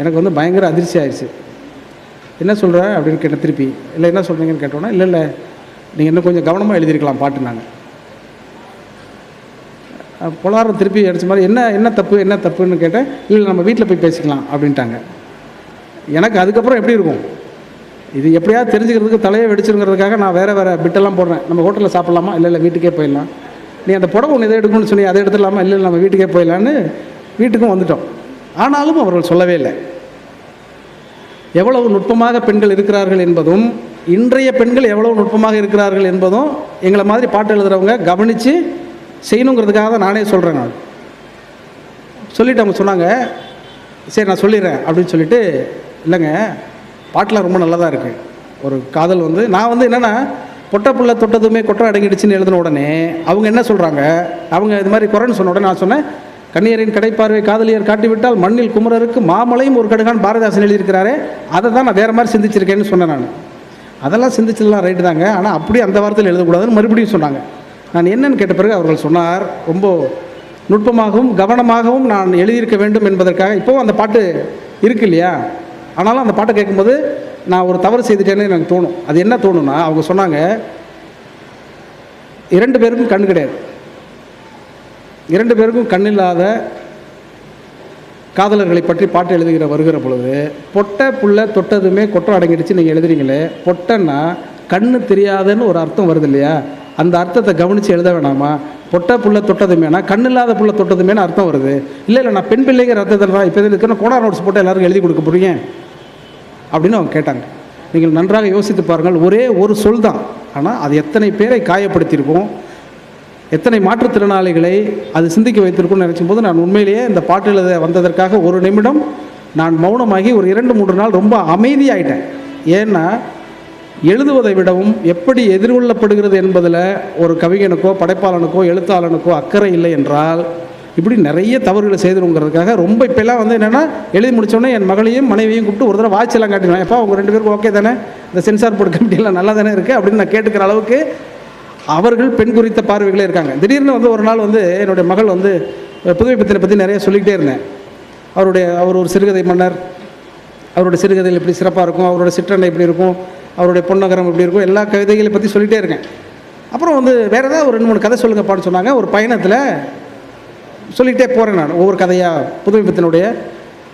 எனக்கு வந்து பயங்கர அதிர்ச்சி ஆயிடுச்சு. என்ன சொல்கிற அப்படின்னு கேட்டேன் திருப்பி. இல்லை என்ன சொல்கிறீங்கன்னு கேட்டோன்னா இல்லை இல்லை நீங்கள் இன்னும் கொஞ்சம் கவனமாக எழுதியிருக்கலாம் பாட்டுனாங்க. நாங்கள் பொலாரம் திருப்பி அடித்த மாதிரி என்ன என்ன தப்பு என்ன தப்புன்னு கேட்டேன். இல்லை நம்ம வீட்டில் போய் பேசிக்கலாம் அப்படின்ட்டாங்க. எனக்கு அதுக்கப்புறம் எப்படி இருக்கும்? இது எப்படியாவது தெரிஞ்சுக்கிறதுக்கு தலையை வெடிச்சிருங்கிறதுக்காக நான் வேறு வேறு பிட்டெல்லாம் போடுறேன். நம்ம ஹோட்டலில் சாப்பிட்லாமா? இல்லை இல்லை வீட்டுக்கே போயிடலாம். நீ அந்த புடவை ஒன்று எதை எடுக்கணும்னு சொல்லி அதை எடுத்துடலாமா? இல்லை இல்லை நம்ம வீட்டுக்கே போயிடலான்னு வீட்டுக்கும் வந்துட்டோம். ஆனாலும் அவர்கள் சொல்லவே இல்லை. எவ்வளவு நுட்பமாக பெண்கள் இருக்கிறார்கள் என்பதும் இன்றைய பெண்கள் எவ்வளவு நுட்பமாக இருக்கிறார்கள் என்பதும் எங்களை மாதிரி பாட்டு எழுதுகிறவங்க கவனித்து செய்யணுங்கிறதுக்காக தான் நானே சொல்கிறேன் நான். சொல்லிட்டு அவங்க சொன்னாங்க சரி நான் சொல்லிடுறேன் அப்படின்னு சொல்லிட்டு இல்லைங்க பாட்டெலாம் ரொம்ப நல்லதாக இருக்குது ஒரு காதல் வந்து நான் வந்து என்னென்னா பொட்டை புள்ள தொட்டதுமே கொட்டை அடங்கிடுச்சுன்னு எழுதின உடனே அவங்க என்ன சொல்கிறாங்க அவங்க இது மாதிரி குறைன்னு சொன்ன உடனே நான் சொன்னேன் கண்ணியரின் கடைப்பார்வை காதலியர் காட்டிவிட்டால் மண்ணில் குமரருக்கு மாமலையும் ஒரு கடுகான் பாரதிதாசன் எழுதியிருக்கிறாரே அதை தான் நான் வேறு மாதிரி சிந்திச்சிருக்கேன்னு சொன்னேன் நான். அதெல்லாம் சிந்திச்சதெல்லாம் ரைட்டு தாங்க ஆனால் அப்படியே அந்த வாரத்தில் எழுதக்கூடாதுன்னு மறுபடியும் சொன்னாங்க. நான் என்னன்னு கேட்ட பிறகு அவர்கள் சொன்னார் ரொம்ப நுட்பமாகவும் கவனமாகவும் நான் எழுதியிருக்க வேண்டும் என்பதற்காக. இப்போவும் அந்த பாட்டு இருக்கு இல்லையா? ஆனாலும் அந்த பாட்டை கேட்கும்போது நான் ஒரு தவறு செய்துட்டேன்னு எனக்கு தோணும். அது என்ன தோணும்னா அவங்க சொன்னாங்க இரண்டு பேருக்கும் கண் கிடையாது. இரண்டு பேருக்கும் கண் இல்லாத காதலர்களை பற்றி பாட்டு எழுதுகிற வருகிற பொழுது பொட்டை புள்ள தொட்டதுமே கொட்டம் அடங்கிடுச்சு நீங்கள் எழுதுறீங்களே. பொட்டைன்னா கண்ணு தெரியாதுன்னு ஒரு அர்த்தம் வருது இல்லையா? அந்த அர்த்தத்தை கவனித்து எழுத வேணாமா? பொட்டை புள்ள தொட்டதுமேனா கண் இல்லாத புள்ள தொட்டதுமேனு அர்த்தம் வருது. இல்லை இல்லை நான் பெண் பிள்ளைங்கிற அர்த்தத்தில் தான் இப்போ இருக்கணும் கோடா நோட்ஸ் போட்டு எல்லாருக்கும் எழுதி கொடுக்க போறீங்க? அப்படின்னு அவங்க கேட்டாங்க. நீங்கள் நன்றாக யோசித்து பாருங்கள் ஒரே ஒரு சொல் தான். ஆனால் அது எத்தனை பேரை காயப்படுத்தியிருக்கும்? எத்தனை மாற்றுத்திறனாளிகளை அது சிந்திக்க வைத்திருக்கும்னு நினைச்சும் போது நான் உண்மையிலேயே இந்த பாட்டு எழுத வந்ததற்காக ஒரு நிமிடம் நான் மௌனமாகி ஒரு இரண்டு மூன்று நாள் ரொம்ப அமைதியாயிட்டேன். ஏன்னா எழுதுவதை விடவும் எப்படி எதிர்கொள்ளப்படுகிறது என்பதில் ஒரு கவிஞனுக்கோ படைப்பாளனுக்கோ எழுத்தாளனுக்கோ அக்கறை இல்லை என்றால் இப்படி நிறைய தவறுகளை செய்திருங்கிறதுக்காக ரொம்ப இப்போல்லாம் வந்து என்னென்னா எழுதி முடிச்சோடனே என் மகளையும் மனைவியும் கூப்பிட்டு ஒரு தடவை வாட்செல்லாம் காட்டிடுவேன். எப்போ அவங்க ரெண்டு பேருக்கும் ஓகே தானே? இந்த சென்சார் போர்டு கமிட்டியெல்லாம் நல்லா தானே இருக்குது அப்படின்னு நான் கேட்டுக்கிற அளவுக்கு அவர்கள் பெண் குறித்த பார்வைகளே இருக்காங்க. திடீர்னு வந்து ஒரு நாள் வந்து என்னுடைய மகள் வந்து புதுவை பத்தினை பற்றி நிறைய சொல்லிக்கிட்டே இருந்தேன். அவருடைய அவர் ஒரு சிறுகதை மன்னர். அவருடைய சிறுகதைகள் எப்படி சிறப்பாக இருக்கும்? அவரோட சிற்றண்டை எப்படி இருக்கும்? அவருடைய பொன்னகரம் எப்படி இருக்கும் எல்லா கவிதைகளை பற்றி சொல்லிகிட்டே இருக்கேன். அப்புறம் வந்து வேறு ஏதாவது ஒரு ரெண்டு மூணு கதை சொல்லுங்கப்பான்னு சொன்னாங்க. ஒரு பயணத்தில் சொல்லிகிட்டே போகிறேன் நான். ஒவ்வொரு கதையாக புதுமைப்பத்தினுடைய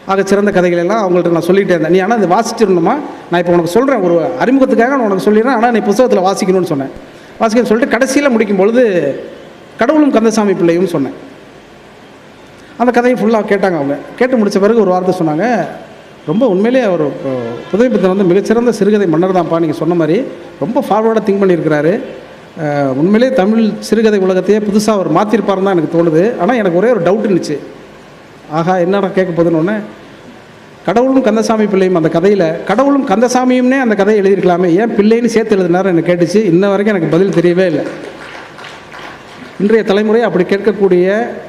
ஆக சிறந்த கதைகள் எல்லாம் அவங்கள்ட்ட நான் சொல்லிகிட்டே இருந்தேன். நீ ஆனால் அதை வாசிச்சிடணுமா? நான் இப்போ உனக்கு சொல்கிறேன் ஒரு அறிமுகத்துக்காக நான் உனக்கு சொல்லிடுறேன். ஆனால் நீ புத்தகத்தில் வாசிக்கணும்னு சொன்னேன். வாசிக்கணும்னு சொல்லிட்டு கடைசியில் முடிக்கும் பொழுது கடவுளும் கந்தசாமி பிள்ளையும் சொன்னேன். அந்த கதையை ஃபுல்லாக கேட்டாங்க அவங்க. கேட்டு முடித்த பிறகு ஒரு வார்த்தை சொன்னாங்க. ரொம்ப உண்மையிலே அவர் புதுமைப்பித்தன் வந்து மிகச்சிறந்த சிறுகதை மன்னர் தான்ப்பா நீங்கள் சொன்ன மாதிரி. ரொம்ப ஃபார்வர்டாக திங்க் பண்ணியிருக்கிறாரு. உண்மையிலே தமிழ் சிறுகதை உலகத்தையே புதுசாக அவர் மாற்றிருப்பாருன்னு தான் எனக்கு தோணுது. ஆனால் எனக்கு ஒரே ஒரு டவுட் இருந்துச்சு. ஆஹா என்னடா கேட்க போகுதுன்னு ஒன்று கடவுளும் கந்தசாமி பிள்ளையும் அந்த கதையில் கடவுளும் கந்தசாமியும்னே அந்த கதையை எழுதியிருக்கலாமே. ஏன் பிள்ளைன்னு சேர்த்து எழுதினார்? எனக்கு கேட்டுச்சு. இன்ன வரைக்கும் எனக்கு பதில் தெரியவே இல்லை. இன்றைய தலைமுறை அப்படி கேட்கக்கூடிய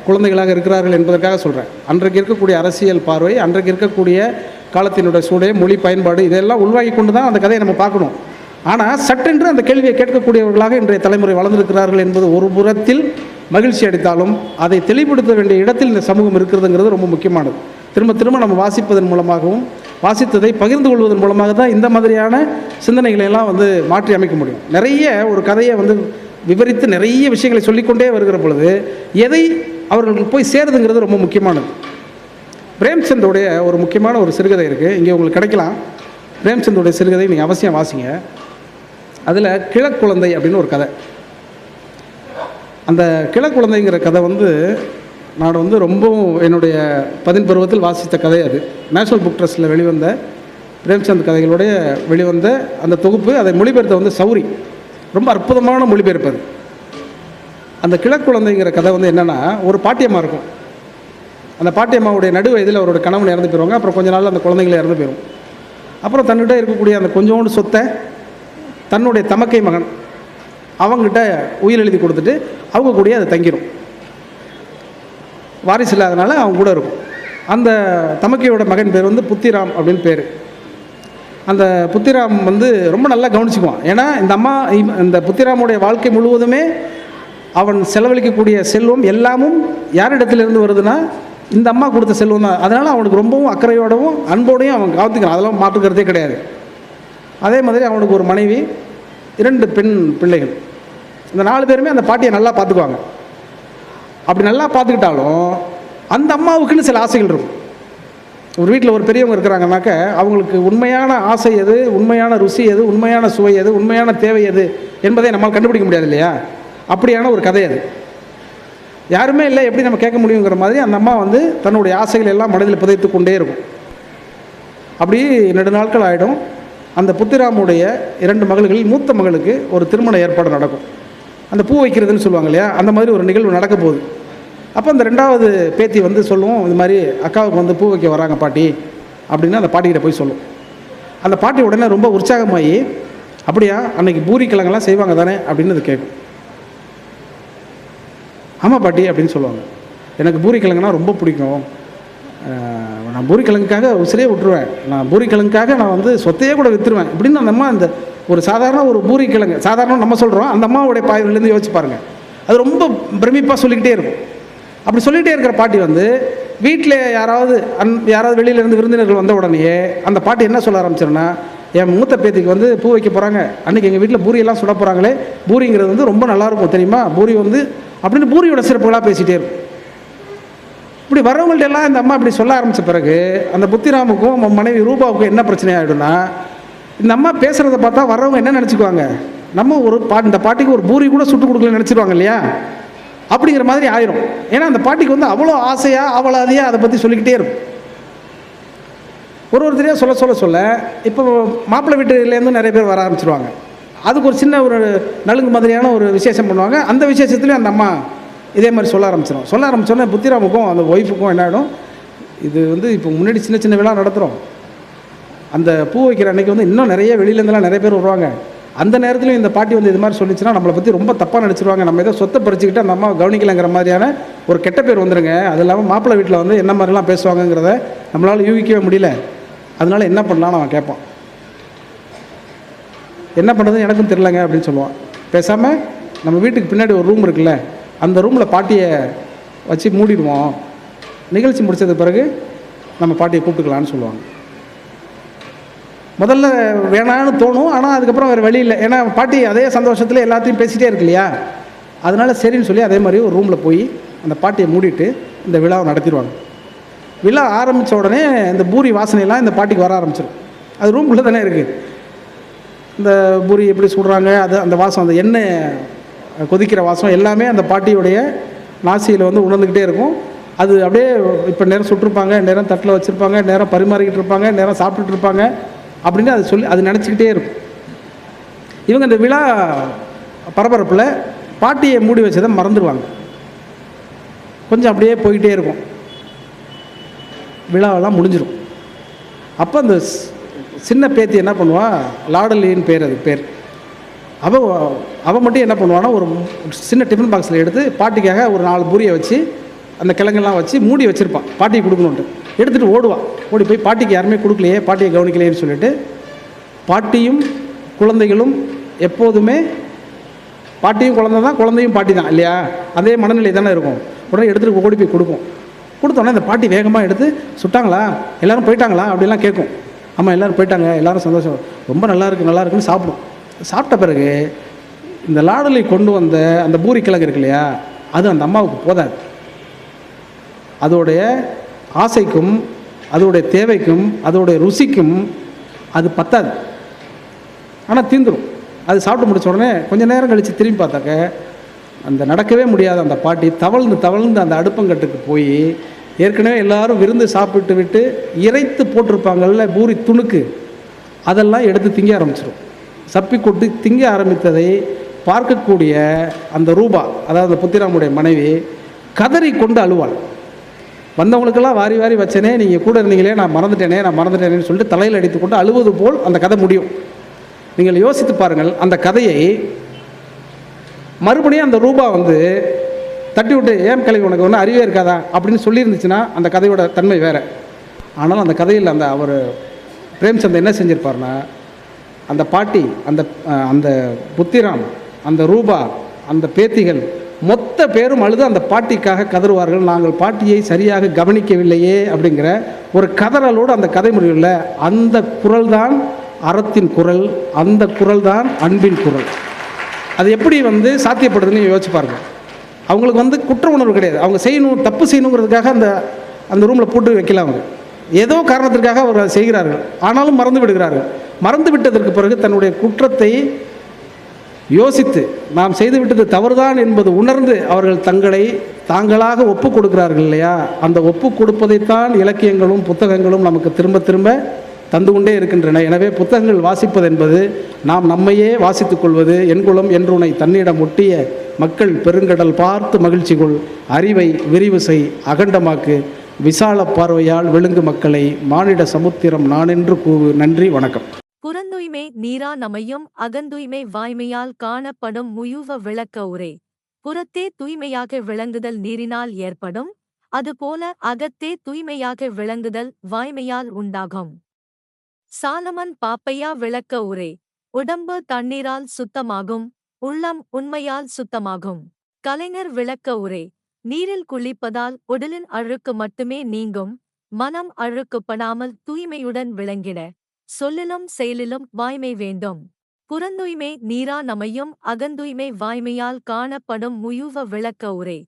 குழந்தைகளாக இருக்கிறார்கள் என்பதற்காக சொல்கிறேன் அன்றைக்கு இருக்கக்கூடிய அரசியல் பார்வை அன்றைக்கு இருக்கக்கூடிய காலத்தினுடைய சூழல் மொழி பயன்பாடு இதெல்லாம் உள்வாங்கி கொண்டு தான் அந்த கதையை நம்ம பார்க்கணும். ஆனால் சட்டென்று அந்த கேள்வியை கேட்கக்கூடியவர்களாக இன்றைய தலைமுறை வளர்ந்திருக்கிறார்கள் என்பது ஒரு புறத்தில் மகிழ்ச்சி அடித்தாலும் அதை தெளிவுபடுத்த வேண்டிய இடத்தில் இந்த சமூகம் இருக்கிறதுங்கிறது ரொம்ப முக்கியமானது. திரும்ப திரும்ப நம்ம வாசிப்பதன் மூலமாகவும் வாசித்ததை பகிர்ந்து கொள்வதன் மூலமாக தான் இந்த மாதிரியான சிந்தனைகளை எல்லாம் வந்து மாற்றி அமைக்க முடியும். நிறைய ஒரு கதையை வந்து விவரித்து நிறைய விஷயங்களை சொல்லிக்கொண்டே வருகிற பொழுது எதை அவர்களுக்கு போய் சேருதுங்கிறது ரொம்ப முக்கியமானது. பிரேம்சந்தோடைய ஒரு முக்கியமான ஒரு சிறுகதை இருக்குது இங்கே உங்களுக்கு கிடைக்கலாம். பிரேம்சந்தோடைய சிறுகதை நீங்கள் அவசியம் வாசிங்க. அதில் கிழக்குழந்தை அப்படின்னு ஒரு கதை. அந்த கிழக்குழந்தைங்கிற கதை வந்து நான் வந்து ரொம்பவும் என்னுடைய பதின் பருவத்தில் வாசித்த கதை அது. நேஷனல் புக் ட்ரஸ்ட்டில் வெளிவந்த பிரேம்சந்த் கதைகளுடைய வெளிவந்த அந்த தொகுப்பு அதை மொழிபெயர்த்த வந்து சௌரி. ரொம்ப அற்புதமான மொழிபெயர்ப்பு அது. அந்த கிழக்குழந்தைங்கிற கதை வந்து என்னென்னா ஒரு பாட்டியம்மா இருக்கும். அந்த பாட்டியம்மாவுடைய நடு வயதில் அவரோட கணவன் இறந்து போயிருவாங்க. அப்புறம் கொஞ்ச நாள் அந்த குழந்தைங்களை இறந்து போயிடும் அப்புறம் தன்னிட்ட இருக்கக்கூடிய அந்த கொஞ்சோண்டு சொத்தை தன்னுடைய தமக்கை மகன் அவங்ககிட்ட உயிர் எழுதி கொடுத்துட்டு அவங்க கூடயே அதை தங்கிடும் வாரிசு இல்லாதனால அவங்க கூட இருக்கும். அந்த தமக்கையோட மகன் பேர் வந்து புத்திராம் அப்படின்னு பேர். அந்த புத்திராம் வந்து ரொம்ப நல்லா கவனிச்சுக்குவான். ஏன்னா இந்த அம்மா இந்த புத்திராமுடைய வாழ்க்கை முழுவதுமே அவன் செலவழிக்கக்கூடிய செல்வம் எல்லாமும் யாரிடத்திலிருந்து வருதுன்னா இந்த அம்மா கொடுத்த செல்வம் தான். அதனால் அவனுக்கு ரொம்பவும் அக்கறையோடவும் அன்போடையும் அவன் காத்துக்கிறான். அதெல்லாம் மாற்றுக்கிறதே கிடையாது. அதே மாதிரி அவனுக்கு ஒரு மனைவி இரண்டு பெண் பிள்ளைகள். இந்த நாலு பேருமே அந்த பாட்டியை நல்லா பார்த்துக்குவாங்க. அப்படி நல்லா பார்த்துக்கிட்டாலும் அந்த அம்மாவுக்குன்னு சில ஆசைகள் இருக்கும். ஒரு வீட்டில் ஒரு பெரியவங்க இருக்கிறாங்கனாக்க அவங்களுக்கு உண்மையான ஆசை எது உண்மையான ருசி எது உண்மையான சுவை எது உண்மையான தேவை எது என்பதை நம்மால் கண்டுபிடிக்க முடியாது இல்லையா? அப்படியான ஒரு கதை அது. யாருமே இல்லை எப்படி நம்ம கேட்க முடியுங்கிற மாதிரி அந்த அம்மா வந்து தன்னுடைய ஆசைகள் எல்லாம் மனதில் புதைத்து கொண்டே இருக்கும். அப்படி நெடு நாட்கள் ஆகிடும் அந்த புத்திராமுடைய இரண்டு மகள்களில் மூத்த மகளுக்கு ஒரு திருமண ஏற்பாடு நடக்கும். அந்த பூ வைக்கிறதுன்னு சொல்லுவாங்க இல்லையா? அந்த மாதிரி ஒரு நிகழ்வு நடக்க போகுது. அப்போ அந்த ரெண்டாவது பேத்தி வந்து சொல்லுவோம் இது மாதிரி அக்காவுக்கு வந்து பூ வைக்க வராங்க பாட்டி அப்படின்னு அந்த பாட்டிக்கிட்ட போய் சொல்லும். அந்த பாட்டி உடனே ரொம்ப உற்சாகமாகி அப்படியா அன்னைக்கு பூரி கிழங்கெல்லாம் செய்வாங்க தானே? அப்படின்னு அது கேட்கும். ஆமாம் பாட்டி அப்படின்னு சொல்லுவாங்க. எனக்கு பூரிக்கிழங்குனா ரொம்ப பிடிக்கும். நான் பூரிக்கிழங்குக்காக உசிலே விட்டுருவேன். நான் பூரிக்கிழங்குக்காக நான் வந்து சொத்தையே கூட விற்றுருவேன் இப்படின்னு அந்த அம்மா அந்த ஒரு சாதாரண ஒரு பூரிக்கிழங்கு சாதாரண நம்ம சொல்கிறோம் அந்த அம்மாவுடைய பாயிலேருந்து யோசிச்சு பாருங்கள் அது ரொம்ப பிரமிப்பாக சொல்லிக்கிட்டே இருக்கும். அப்படி சொல்லிகிட்டே இருக்கிற பாட்டி வந்து வீட்டில் யாராவது அன் யாராவது வெளியிலேருந்து விருந்தினர்கள் வந்த உடனேயே அந்த பாட்டி என்ன சொல்ல ஆரம்பிச்சிருன்னா என் மூத்த பேத்திக்கு வந்து பூ வைக்க போகிறாங்க அன்றைக்கி எங்கள் வீட்டில் பூரியெல்லாம் சுட போகிறாங்களே பூரிங்கிறது வந்து ரொம்ப நல்லாயிருக்கும் தெரியுமா? பூரி வந்து அப்படின்னு பூரியோட சிறப்புகளாக பேசிகிட்டே இருக்கும் இப்படி வரவங்கள்ட்ட எல்லாம் இந்த அம்மா இப்படி சொல்ல ஆரம்பித்த பிறகு அந்த புத்திராமுக்கும் மனைவி ரூபாவுக்கும் என்ன பிரச்சனை ஆகிடும்னா இந்த அம்மா பேசுகிறத பார்த்தா வர்றவங்க என்ன நினச்சிக்குவாங்க? நம்ம ஒரு பா இந்த பாட்டிக்கு ஒரு பூரி கூட சுட்டு கொடுக்கலன்னு நினச்சிருவாங்க இல்லையா? அப்படிங்கிற மாதிரி ஆயிரும். ஏன்னா அந்த பாட்டிக்கு வந்து அவ்வளோ ஆசையாக அவளாதியாக அதை பற்றி சொல்லிக்கிட்டே இருக்கும். ஒரு ஒருத்தரையாக சொல்ல சொல்ல சொல்ல இப்போ மாப்பிள்ளை வீட்டுலேருந்து நிறைய பேர் வர ஆரம்பிச்சிருவாங்க. அதுக்கு ஒரு சின்ன ஒரு நலுங்கு மாதிரியான ஒரு விசேஷம் பண்ணுவாங்க. அந்த விசேஷத்துலேயும் அந்த அம்மா இதே மாதிரி சொல்ல ஆரம்பிச்சிடும் சொல்ல ஆரம்பிச்சோன்னே புத்திராமுக்கும் அந்த ஒய்ஃபுக்கும் என்ன ஆகிடும் இது வந்து இப்போ முன்னாடி சின்ன சின்ன விழா நடத்துகிறோம் அந்த பூ வைக்கிற அன்னைக்கு வந்து இன்னும் நிறைய வெளியிலேருந்துலாம் நிறைய பேர் வருவாங்க. அந்த நேரத்துலையும் இந்த பாட்டி வந்து இது மாதிரி சொல்லிச்சுன்னா நம்மளை பற்றி ரொம்ப தப்பாக நினச்சிருவாங்க. நம்ம ஏதோ சொத்தை பறிச்சுக்கிட்டு அந்த அம்மா கவனிக்கலைங்கிற மாதிரியான ஒரு கெட்ட பேர் வந்துருங்க. அது இல்லாமல் மாப்பிள்ளை வீட்டில் வந்து என்ன மாதிரிலாம் பேசுவாங்கங்கிறத நம்மளால் யூகிக்கவே முடியல. அதனால என்ன பண்ணலாம்னு அவன் கேட்பான். என்ன பண்ணுறதுன்னு எனக்கும் தெரிலங்க அப்படின்னு சொல்லுவான். பேசாமல் நம்ம வீட்டுக்கு பின்னாடி ஒரு ரூம் இருக்குல்ல அந்த ரூமில் பாட்டியை வச்சு மூடிடுவோம். நிகழ்ச்சி முடித்தது பிறகு நம்ம பாட்டியை கூப்பிட்டுக்கலான்னு சொல்லுவாங்க. முதல்ல வேணான்னு தோணும் ஆனால் அதுக்கப்புறம் வேறு வழி இல்லை. ஏன்னா பாட்டி அதே சந்தோஷத்தில் எல்லாத்தையும் பேசிகிட்டே இருக்கு இல்லையா? அதனால சரின்னு சொல்லி அதே மாதிரி ஒரு ரூமில் போய் அந்த பாட்டியை மூடிட்டு இந்த விழாவை நடத்திடுவாங்க. விழா ஆரம்பித்த உடனே இந்த பூரி வாசனையெல்லாம் இந்த பாட்டிக்கு வர ஆரம்பிச்சிடும் அது ரூம்குள்ளே தானே இருக்குது இந்த பூரி எப்படி சுடுறாங்க அது அந்த வாசம் அந்த எண்ணெய் கொதிக்கிற வாசம் எல்லாமே அந்த பாட்டியுடைய நாசியில் வந்து உணர்ந்துக்கிட்டே இருக்கும். அது அப்படியே இப்போ நேரம் சுட்டிருப்பாங்க நேரம் தட்டில் வச்சுருப்பாங்க நேரம் பரிமாறிக்கிட்டு இருப்பாங்க நேரம் சாப்பிட்டுட்டு இருப்பாங்க அப்படின்னு அது சொல்லி அது நினச்சிக்கிட்டே இருக்கும். இவங்க இந்த விழா பரபரப்பில் பாட்டியை மூடி வச்சதை மறந்துடுவாங்க கொஞ்சம் அப்படியே போயிட்டே இருக்கும். விழாவெல்லாம் முடிஞ்சிடும் அப்போ அந்த சின்ன பேத்தி என்ன பண்ணுவா? லாடலின்னு பேர் அது பேர். அவள் அவள் மட்டும் என்ன பண்ணுவான்னா ஒரு சின்ன டிஃபன் பாக்ஸில் எடுத்து பாட்டிக்காக ஒரு நாலு பூரியை வச்சு அந்த கிழங்கெல்லாம் வச்சு மூடி வச்சுருப்பான் பாட்டிக்கு கொடுக்கணுன்ட்டு எடுத்துகிட்டு ஓடுவான் ஓடி போய் பாட்டிக்கு யாருமே கொடுக்கலையே பாட்டியை கவனிக்கலையேன்னு சொல்லிட்டு பாட்டியும் குழந்தைகளும் எப்போதுமே பாட்டியும் குழந்தை தான் குழந்தையும் பாட்டி தான் இல்லையா? அதே மனநிலை தானே இருக்கும். உடனே எடுத்துகிட்டு ஓடி போய் கொடுக்கும். கொடுத்தோன்னே இந்த பாட்டி வேகமாக எடுத்து சுட்டாங்களா? எல்லோரும் போயிட்டாங்களா? அப்படிலாம் கேட்கும். ஆமாம் எல்லோரும் போயிட்டாங்க. எல்லோரும் சந்தோஷம். ரொம்ப நல்லா நல்லாயிருக்குன்னு நல்லா இருக்குன்னு சாப்பிடும். சாப்பிட்ட பிறகு இந்த லாடலை கொண்டு வந்த அந்த பூரி கிழங்கு இருக்கு இல்லையா அது அந்த அம்மாவுக்கு போதாது. அதோடைய ஆசைக்கும் அதோடைய தேவைக்கும் அதோடைய ருசிக்கும் அது பத்தாது. ஆனால் தீந்துடும் அது சாப்பிட்டு முடிச்ச உடனே கொஞ்சம் நேரம் கழித்து திரும்பி பார்த்தாக்க அந்த நடக்கவே முடியாத அந்த பாட்டி தவழ்ந்து தவழ்ந்து அந்த அடுப்பங்கட்டுக்கு போய் ஏற்கனவே எல்லாரும் விருந்து சாப்பிட்டு விட்டு இறைத்து போட்டிருப்பாங்கள்ல பூரி துணுக்கு அதெல்லாம் எடுத்து திங்க ஆரம்பிச்சிடும் சப்பி கொட்டு திங்க ஆரம்பித்ததை பார்க்கக்கூடிய அந்த ரூபா அதாவது அந்த புத்திராமுடைய மனைவி கதறி கொண்டு அழுவாள். வந்தவங்களுக்கெல்லாம் வாரி வாரி வச்சனே நீங்கள் கூட இருந்தீங்களே நான் மறந்துட்டேனே நான் மறந்துட்டேனேன்னு சொல்லிட்டு தலையில் அடித்துக்கொண்டு அழுவது போல் அந்த கதை முடியும். நீங்கள் யோசித்து பாருங்கள் அந்த கதையை மறுபடியும் அந்த ரூபா வந்து தட்டி விட்டு ஏன் கிளவி உனக்கு ஒன்றும் அறிவே இருக்காதா? அப்படின்னு சொல்லியிருந்துச்சுன்னா அந்த கதையோட தன்மை வேறு. ஆனாலும் அந்த கதையில் அந்த அவர் பிரேம்சந்த் என்ன செஞ்சிருப்பார்னா அந்த பாட்டி அந்த அந்த புத்திராம் அந்த ரூபா அந்த பேத்திகள் மொத்த பேரும் அழுது அந்த பாட்டிக்காக கதறுவார்கள். நாங்கள் பாட்டியை சரியாக கவனிக்கவில்லையே அப்படிங்கிற ஒரு கதறலோடு அந்த கதை முடிவில் அந்த குரல் தான் அறத்தின் குரல் அந்த குரல் தான் அன்பின் குரல். அது எப்படி வந்து சாத்தியப்படுதுன்னு யோசிச்சு பாருங்கள் அவங்களுக்கு வந்து குற்ற உணர்வு கிடையாது. அவங்க செய்யணும் தப்பு செய்யணுங்கிறதுக்காக அந்த அந்த ரூமில் போட்டு வைக்கலாம் அவங்க. ஏதோ காரணத்திற்காக அவர் அதை செய்கிறார்கள். ஆனாலும் மறந்து விடுகிறார்கள். மறந்து விட்டதற்கு பிறகு தன்னுடைய குற்றத்தை யோசித்து நாம் செய்துவிட்டது தவறுதான் என்பது உணர்ந்து அவர்கள் தங்களை தாங்களாக ஒப்பு கொடுக்கிறார்கள் இல்லையா? அந்த ஒப்பு கொடுப்பதைத்தான் இலக்கியங்களும் புத்தகங்களும் நமக்கு திரும்ப திரும்ப தந்து கொண்டே இருக்கின்றன. எனவே புத்தகங்கள் வாசிப்பது என்பது நாம் நம்மையே வாசித்துக் கொள்வது என்குளம் என்றுனை தன்னிடம் ஒட்டிய மக்கள் பெருங்கடல் பார்த்து மகிழ்ச்சி கொள். அறிவை விரிவு செய் அகண்டமாக்கு. விசால பார்வையால் விழுங்கு மக்களை. மானிட சமுத்திரம் நானென்று கூவு. நன்றி வணக்கம். புறந்தூய்மை நீரா நமையும் அகந்தூய்மை வாய்மையால் காணப்படும் முயுவ விளக்க உரை. புறத்தே தூய்மையாக விளங்குதல் நீரினால் ஏற்படும். அதுபோல அகத்தே தூய்மையாக விளங்குதல் வாய்மையால் உண்டாகும். சாலமன் பாப்பையா விளக்க உரை. உடம்பு தண்ணீரால் சுத்தமாகும். உள்ளம் உண்மையால் சுத்தமாகும். கலைஞர் விளக்க உரை. நீரில் குளிப்பதால் உடலின் அழுக்கு மட்டுமே நீங்கும். மனம் அழுக்குப்படாமல் தூய்மையுடன் விளங்கிட. சொல்லிலும் செயலிலும் வாய்மை வேண்டும். புறந்தூய்மை நீரா நமையும். அகந்தூய்மை வாய்மையால் காணப்படும் முயுவ விளக்க உரை.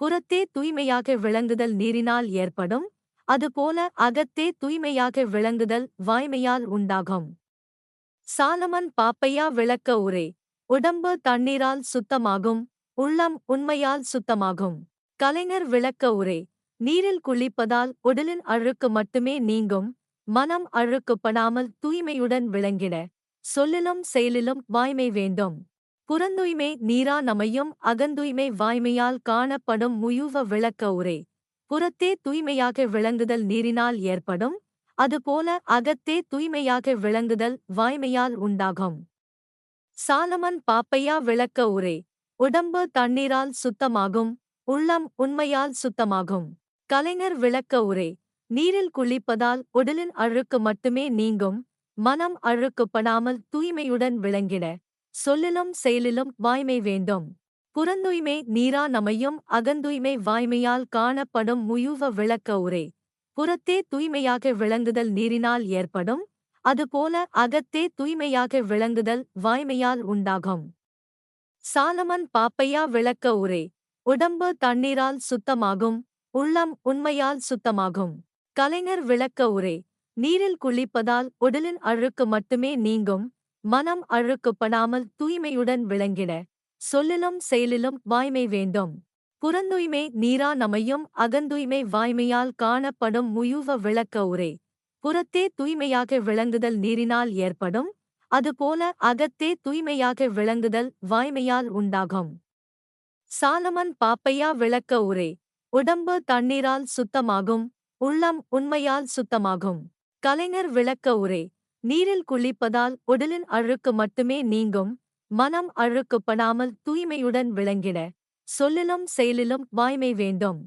புறத்தே தூய்மையாக விளங்குதல் நீரினால் ஏற்படும். அதுபோல அகத்தே தூய்மையாக விளங்குதல் வாய்மையால் உண்டாகும். சாலமன் பாப்பையா விளக்க உரை உடம்பு தண்ணீரால் சுத்தமாகும் உள்ளம் உண்மையால் சுத்தமாகும். கலைஞர் விளக்க உரை நீரில் குளிப்பதால் உடலின் அழுக்கு மட்டுமே நீங்கும் மனம் அழுக்குப்படாமல் தூய்மையுடன் விளங்கிட சொல்லிலும் செயலிலும் வாய்மை வேண்டும். புறந்தூய்மை நீரா நமையும் அகந்தூய்மை வாய்மையால் காணப்படும் முயுவ விளக்க உரை புறத்தே தூய்மையாக விளங்குதல் நீரினால் ஏற்படும் அதுபோல அகத்தே தூய்மையாக விளங்குதல் வாய்மையால் உண்டாகும். சாலமன் பாப்பையா விளக்க உரை உடம்பு தண்ணீரால் சுத்தமாகும் உள்ளம் உண்மையால் சுத்தமாகும். கலைஞர் விளக்க உரை நீரில் குளிப்பதால் உடலின் அழுக்கு மட்டுமே நீங்கும் மனம் அழுக்குப்படாமல் தூய்மையுடன் விளங்கிட சொல்லிலும் செயலிலும் வாய்மை வேண்டும். புறந்தூய்மை நீரா நமையும் அகந்தூய்மை வாய்மையால் காணப்படும் முயுவ விளக்க உரை புறத்தே தூய்மையாக விளங்குதல் நீரினால் ஏற்படும் அதுபோல அகத்தே தூய்மையாக விளங்குதல் வாய்மையால் உண்டாகும். சாலமன் பாப்பையா விளக்க உரை உடம்பு தண்ணீரால் சுத்தமாகும் உள்ளம் உண்மையால் சுத்தமாகும். கலைஞர் விளக்க உரை நீரில் குளிப்பதால் உடலின் அழுக்கு மட்டுமே நீங்கும் மனம் அழுக்குப்படாமல் தூய்மையுடன் விளங்கிட. சொல்லிலும் செயலிலும் வாய்மை வேண்டும். புறந்தூய்மை நீரா நமையும் அகந்தூய்மை வாய்மையால் காணப்படும் முயுவ விளக்க உரை. புறத்தே தூய்மையாக விளங்குதல் நீரினால் ஏற்படும். அதுபோல அகத்தே தூய்மையாக விளங்குதல் வாய்மையால் உண்டாகும். சாலமன் பாப்பையா விளக்க உரை. உடம்பு தண்ணீரால் சுத்தமாகும். உள்ளம் உண்மையால் சுத்தமாகும். கலைஞர் விளக்க உரை. நீரில் குளிப்பதால் உடலின் அழுக்கு மட்டுமே நீங்கும். மனம் அழுக்குப்படாமல் தூய்மையுடன் விளங்கிட. சொல்லிலும் செயலிலும் வாய்மை வேண்டும்.